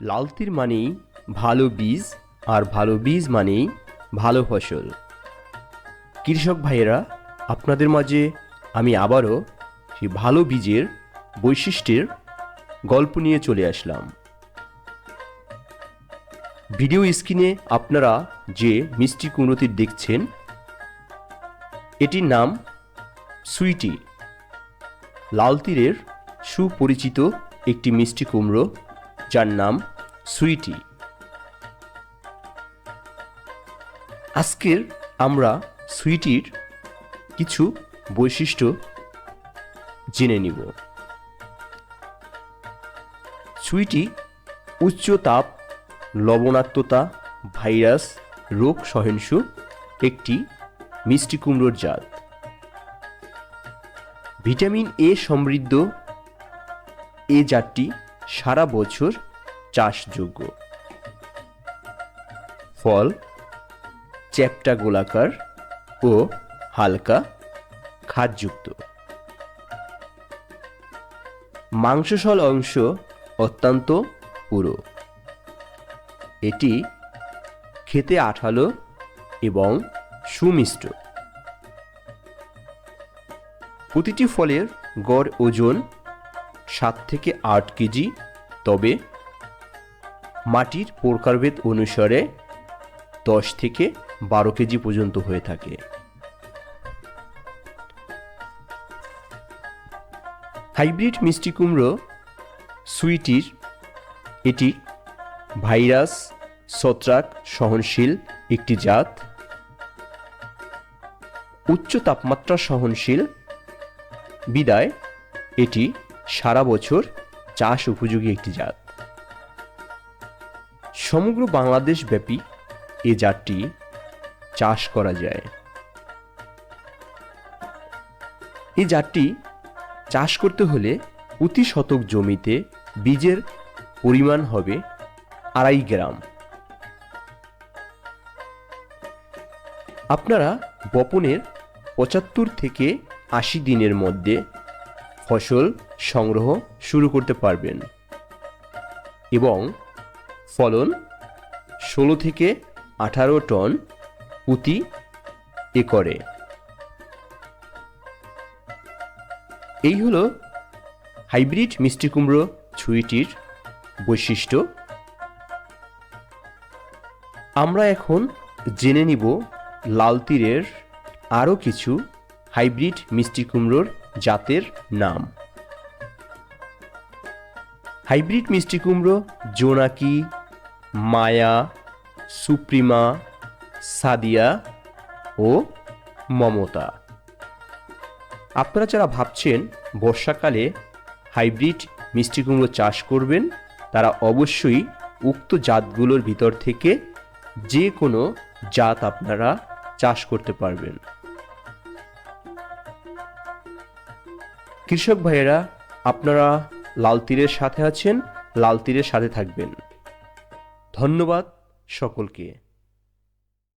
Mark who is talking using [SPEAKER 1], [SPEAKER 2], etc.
[SPEAKER 1] লাল তীর মানেই ভালো বীজ আর ভালো বীজ মানেই ভালো ফসল। কৃষক ভাইয়েরা, আপনাদের মাঝে আমি আবারও সেই ভালো বীজের বৈশিষ্ট্যের গল্প নিয়ে চলে আসলাম। ভিডিও স্ক্রিনে আপনারা যে মিষ্টি কুমড়োটি দেখছেন, এটির নাম সুইটি। লাল তীরের সুপরিচিত একটি মিষ্টি কুমড়ো যার নাম সুইটি। আজকের আমরা সুইটির কিছু বৈশিষ্ট্য জেনে নিব। সুইটি উচ্চ তাপ, লবণাক্ততা, ভাইরাস, রোগ সহিষ্ণু একটি মিষ্টি কুমড়োর জাত। ভিটামিন এ সমৃদ্ধ এ জাতটি সারা বছর চাষযোগ্য। ফল, চ্যাপ্টা গোলাকার ও হালকা খাদযুক্ত। মাংসসল অংশ অত্যন্ত পুরো। এটি খেতে আঠালো এবং সুমিষ্ট। প্রতিটি ফলের গড় ওজন সাত থেকে আট কেজি। তবে মাটির প্রকারভেদ অনুসারে দশ থেকে বারো কেজি পর্যন্ত হয়ে থাকে। হাইব্রিড মিষ্টি কুমড়ো সুইটির এটি ভাইরাস, ছত্রাক সহনশীল একটি জাত। উচ্চ তাপমাত্রা সহনশীল। বিদায়, এটি সারা বছর চাষ উপযোগী একটি জাত। সমগ্র বাংলাদেশ ব্যাপী এ জাতটি চাষ করা যায়। এই জাতটি চাষ করতে হলে প্রতি শতক জমিতে বীজের পরিমাণ হবে আড়াই গ্রাম। আপনারা বপনের পঁচাত্তর থেকে আশি দিনের মধ্যে ফসল সংগ্রহ শুরু করতে পারবেন। এবং ফলন ষোলো থেকে আঠারো টন প্রতি একরে। এই হলো হাইব্রিড মিষ্টি কুমড়ো ছুঁইটির বৈশিষ্ট্য। আমরা এখন জেনে নিব লাল তীরের আরও কিছু হাইব্রিড মিষ্টি কুমড়োর জাতের নাম। হাইব্রিড মিষ্টি কুমড়ো, জোনাকি, মায়া, সুপ্রিমা, সাদিয়া ও মমতা। আপনারা যারা ভাবছেন বর্ষাকালে হাইব্রিড মিষ্টি কুমড়ো চাষ করবেন, তারা অবশ্যই উক্ত জাতগুলোর ভিতর থেকে যে কোনো জাত আপনারা চাষ করতে পারবেন। কৃষক ভাইয়েরা, আপনারা লাল তীরের সাথে আছেন লাল তীরের সাথে থাকবেন। ধন্যবাদ সকলকে।